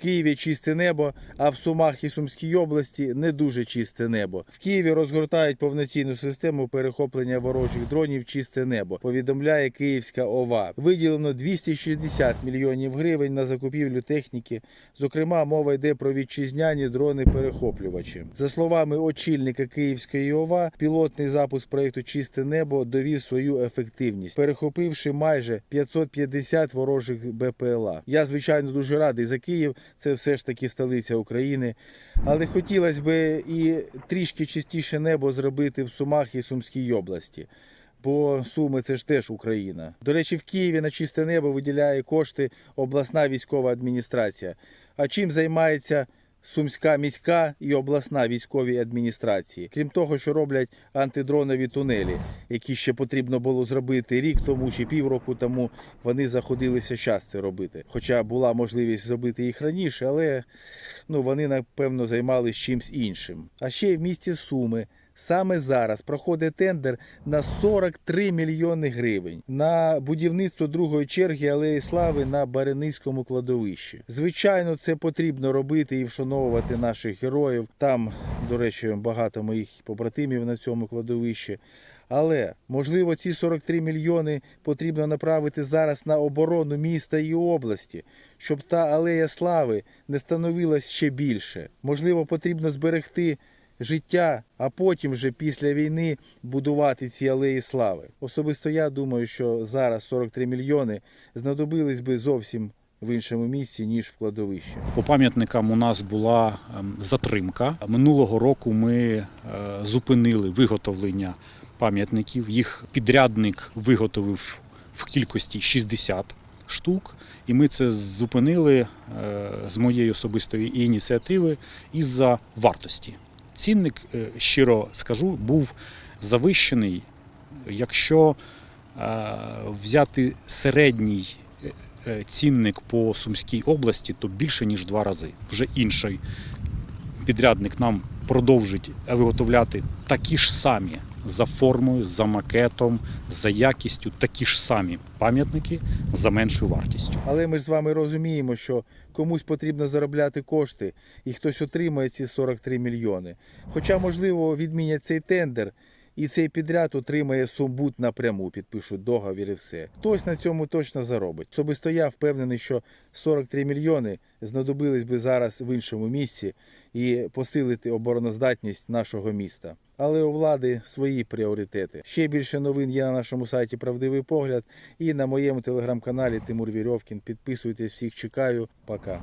Києві чисте небо, а в Сумах і Сумській області не дуже чисте небо. В Києві розгортають повноцінну систему перехоплення ворожих дронів чисте небо. Повідомляє Київська ОВА. Виділено 260 мільйонів гривень на закупівлю техніки. Зокрема, мова йде про вітчизняні дрони-перехоплювачі. За словами очільника Київської ОВА, пілотний запуск проекту Чисте небо довів свою ефективність, перехопивши майже 550 ворожих БПЛА. Я звичайно дуже радий за Київ. Це все ж таки столиця України. Але хотілося б і трішки чистіше небо зробити в Сумах і Сумській області. Бо Суми це ж теж Україна. До речі, в Києві на чисте небо виділяє кошти обласна військова адміністрація. А чим займається Сумська міська і обласна військові адміністрації? Крім того, що роблять антидронові тунелі, які ще потрібно було зробити рік тому чи півроку тому, вони заходилися час це робити. Хоча була можливість зробити їх раніше, але ну, вони напевно займалися чимсь іншим. А ще в місті Суми. Саме зараз проходить тендер на 43 мільйони гривень на будівництво другої черги алеї слави на Баренівському кладовищі. Звичайно, це потрібно робити і вшановувати наших героїв. Там, до речі, багато моїх побратимів на цьому кладовищі. Але можливо, ці 43 мільйони потрібно направити зараз на оборону міста і області, щоб та алея слави не становилась ще більше. Можливо, потрібно зберегти життя, а потім вже після війни будувати ці алеї слави. Особисто я думаю, що зараз 43 мільйони знадобились би зовсім в іншому місці, ніж в кладовищі. По пам'ятникам у нас була ем, затримка. Минулого року ми е, зупинили виготовлення пам'ятників. Їх підрядник виготовив в кількості 60 штук. І ми це зупинили е, з моєї особистої ініціативи із-за вартості. Цінник, е, щиро скажу, був завищений, якщо е, взяти середній е, цінник по Сумській області, то більше ніж два рази. Вже інший підрядник нам продовжить виготовляти такі ж самі за формою, за макетом, за якістю, такі ж самі пам'ятники за меншою вартістю. Але ми ж з вами розуміємо, що комусь потрібно заробляти кошти, і хтось отримає ці 43 мільйони. Хоча, можливо, відмінять цей тендер, і цей підряд отримає Сумбут напряму, підпишуть договір і все. Хтось на цьому точно заробить. Особисто я впевнений, що 43 мільйони знадобились би зараз в іншому місці і посилити обороноздатність нашого міста. Але у влади свої пріоритети. Ще більше новин є на нашому сайті Правдивий погляд і на моєму телеграм-каналі Тимур Вірьовкін. Підписуйтесь, всіх чекаю. Пока.